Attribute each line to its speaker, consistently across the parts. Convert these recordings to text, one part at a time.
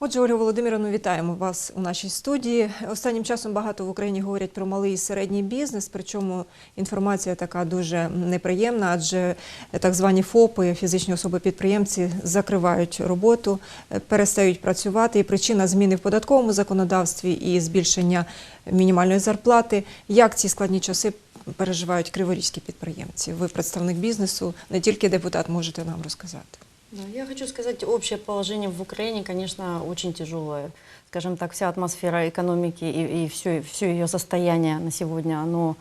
Speaker 1: Отже, Ольга Володимировна, вітаємо вас у нашій студії. Останнім часом багато в Україні говорять про малий і середній бізнес, причому інформація така дуже неприємна, адже так звані ФОПи, фізичні особи-підприємці, закривають роботу, перестають працювати. І причина зміни в податковому законодавстві і збільшення мінімальної зарплати. Як ці складні часи переживають криворізькі підприємці? Ви представник бізнесу, не тільки депутат, можете нам розказати.
Speaker 2: Я хочу сказать, общее положение в Украине, конечно, очень тяжелое. Скажем так, вся атмосфера экономики и, и все, все ее состояние на сегодня, оно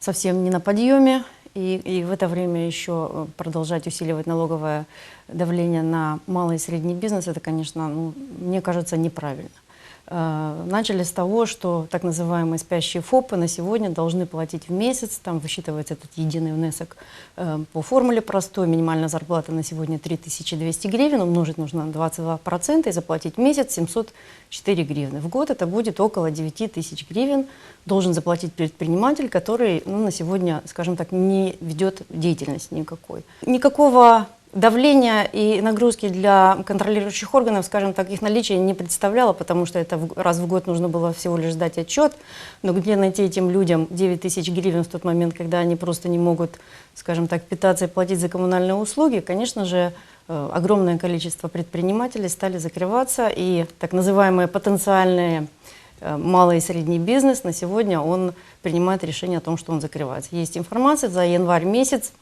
Speaker 2: совсем не на подъеме. И, и в это время еще э, продолжать усиливать налоговое давление на малый и средний бизнес, это, конечно, ну, мне кажется, неправильно. Э, Начали с того, что так называемые спящие ФОПы на сегодня должны платить в месяц, там высчитывается этот единый внесок э, по формуле простой, минимальная зарплата на сегодня 3200 гривен, умножить нужно на 22% и заплатить в месяц 704 гривны. В год это будет около 9 тысяч гривен, должен заплатить предприниматель, который ну, на сегодня, скажем так, не ведет деятельность никакой. Никакого давления и нагрузки для контролирующих органов, скажем так, их наличие не представляло, потому что это раз в год нужно было всего лишь сдать отчет. Но где найти этим людям 9 тысяч гривен в тот момент, когда они просто не могут, скажем так, питаться и платить за коммунальные услуги, конечно же, э, огромное количество предпринимателей стали закрываться, и так называемые потенциальные э, малый и средний бизнес на сегодня он принимает решение о том, что он закрывается. Есть информация, за январь месяц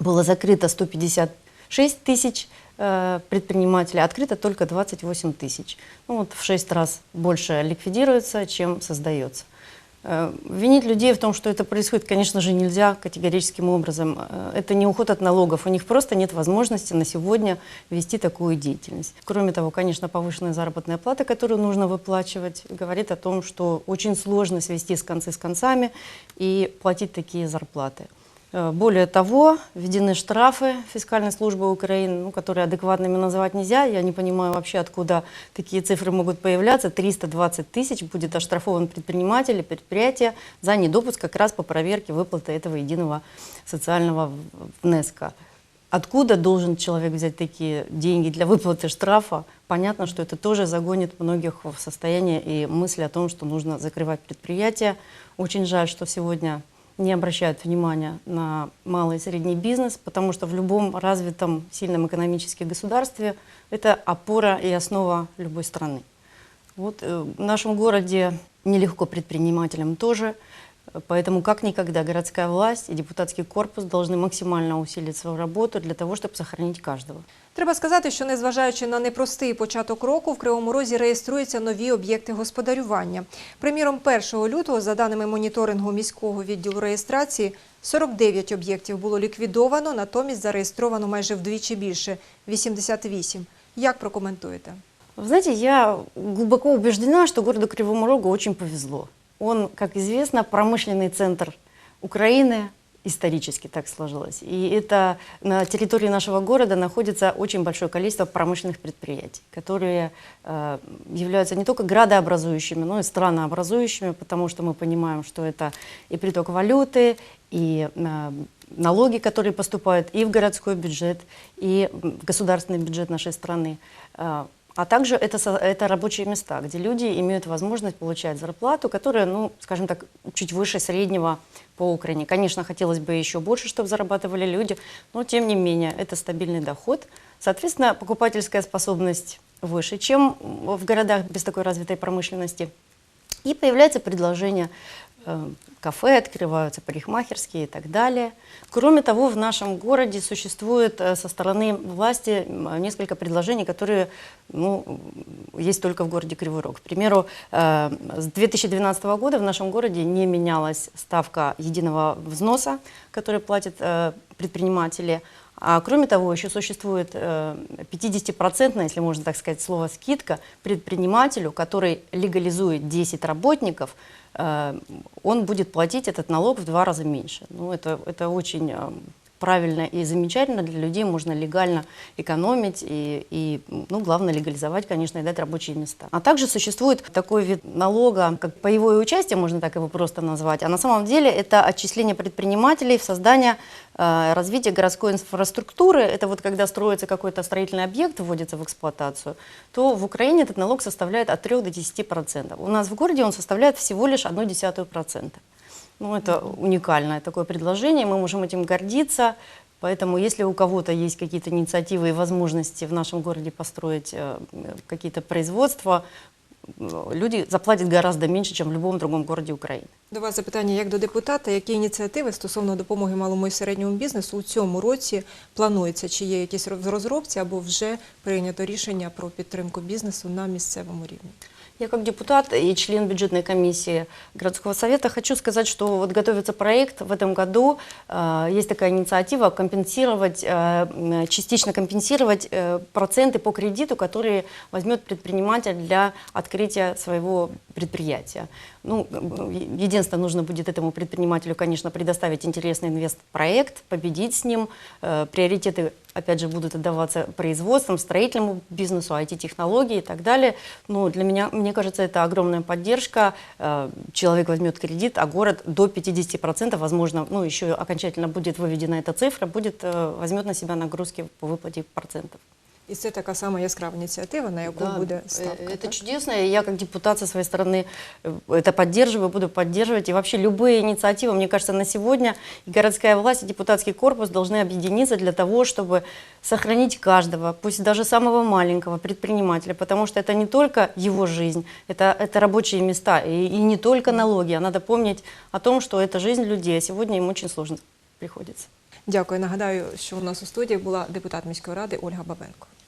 Speaker 2: было закрыто 156 тысяч э, предпринимателей, открыто только 28 тысяч. Ну, вот в 6 раз больше ликвидируется, чем создается. Э, Винить людей в том, что это происходит, конечно же, нельзя категорическим образом. Э, Это не уход от налогов. У них просто нет возможности на сегодня вести такую деятельность. Кроме того, конечно, повышенная заработная плата, которую нужно выплачивать, говорит о том, что очень сложно свести с концы с концами и платить такие зарплаты. Э, Более того, введены штрафы фискальной службы Украины, ну, которые адекватными называть нельзя. Я не понимаю вообще, откуда такие цифры могут появляться. 320 тысяч будет оштрафован предприниматель и предприятие за недопуск как раз по проверке выплаты этого единого социального внеска. Откуда должен человек взять такие деньги для выплаты штрафа? Понятно, что это тоже загонит многих в состояние и мысли о том, что нужно закрывать предприятия. Очень жаль, что сегодня не обращают внимания на малый и средний бизнес, потому что в любом развитом, сильном экономическом государстве это опора и основа любой страны. Вот э, в нашем городе нелегко предпринимателям тоже, поэтому как никогда городская власть и депутатский корпус должны максимально усилить свою работу для того, чтобы сохранить каждого.
Speaker 1: Треба сказати, що незважаючи на непростий початок року, в Кривому Розі реєструються нові об'єкти господарювання. Приміром, 1 лютого, за даними моніторингу міського відділу реєстрації, 49 об'єктів було ліквідовано, натомість зареєстровано майже вдвічі більше 88. Як прокоментуєте?
Speaker 2: Вы знаете, я глубоко убеждена, что городу Кривому Рогу очень повезло. Он, как известно, промышленный центр Украины, исторически так сложилось. И это на территории нашего города находится очень большое количество промышленных предприятий, которые э, являются не только градообразующими, но и странообразующими, потому что мы понимаем, что это и приток валюты, и э, налоги, которые поступают и в городской бюджет, и в государственный бюджет нашей страны. Э, А также это, это рабочие места, где люди имеют возможность получать зарплату, которая, ну, скажем так, чуть выше среднего по Украине. Конечно, хотелось бы еще больше, чтобы зарабатывали люди, но тем не менее это стабильный доход. Соответственно, покупательская способность выше, чем в городах без такой развитой промышленности. И появляется предложение, кафе открываются, парикмахерские и так далее. Кроме того, в нашем городе существует э, со стороны власти несколько предложений, которые ну, есть только в городе Кривой Рог. К примеру, э, с 2012 года в нашем городе не менялась ставка единого взноса, который платят э, предприниматели. А кроме того, еще существует э, 50%, если можно так сказать, слово скидка предпринимателю, который легализует 10 работников, э, он будет платить этот налог в два раза меньше. Ну, это, это очень э, правильно и замечательно для людей можно легально экономить и, и, ну, главное, легализовать, конечно, и дать рабочие места. А также существует такой вид налога, как паевое участие, можно так его просто назвать, а на самом деле это отчисление предпринимателей в создание э, развитие городской инфраструктуры, это вот когда строится какой-то строительный объект, вводится в эксплуатацию, то в Украине этот налог составляет от 3 до 10 процентов. У нас в городе он составляет всего лишь 1,1 процента. Ну, это уникальное такое предложение, мы можем этим гордиться. Поэтому, если у кого-то есть какие-то инициативы и возможности в нашем городе построить э, какие-то производства, э, люди заплатят гораздо меньше, чем в любом другом городе Украины.
Speaker 1: До вас запитання як до депутата, які ініціативи стосовно допомоги малому і середньому бізнесу у цьому році планується? Чи є якісь роз- в розробці або вже прийнято рішення про підтримку бізнесу на місцевому рівні?
Speaker 2: Я как депутат и член бюджетной комиссии городского совета хочу сказать, что вот готовится проект в этом году. э, Есть такая инициатива компенсировать, э, м, частично компенсировать э, проценты по кредиту, которые возьмет предприниматель для открытия своего предприятия. Ну, единственное, нужно будет этому предпринимателю, конечно, предоставить интересный инвестпроект, победить с ним. Э, Приоритеты, опять же, будут отдаваться производствам, строительному бизнесу, IT-технологии и так далее. Но для меня, мне кажется, это огромная поддержка. Э, Человек возьмет кредит, а город до 50%, возможно, ну, еще окончательно будет выведена эта цифра, будет, э, возьмет на себя нагрузки по выплате процентов.
Speaker 1: І це така сама яскрава ініціатива, на яку
Speaker 2: Да,
Speaker 1: буде
Speaker 2: э,
Speaker 1: ставка.
Speaker 2: Это
Speaker 1: так?
Speaker 2: чудесно, и я как депутат со своей стороны э, это поддерживаю, буду поддерживать. И вообще любые инициативы, мне кажется, на сегодня и городская власть, и депутатский корпус должны объединиться для того, чтобы сохранить каждого, пусть даже самого маленького предпринимателя, потому что это не только его жизнь, это, это рабочие места, и, и не только налоги, а надо помнить о том, что это жизнь людей, а сегодня им очень сложно приходится.
Speaker 1: Дякую. Нагадаю, що у нас у студії була депутат міської ради Ольга Бабенко.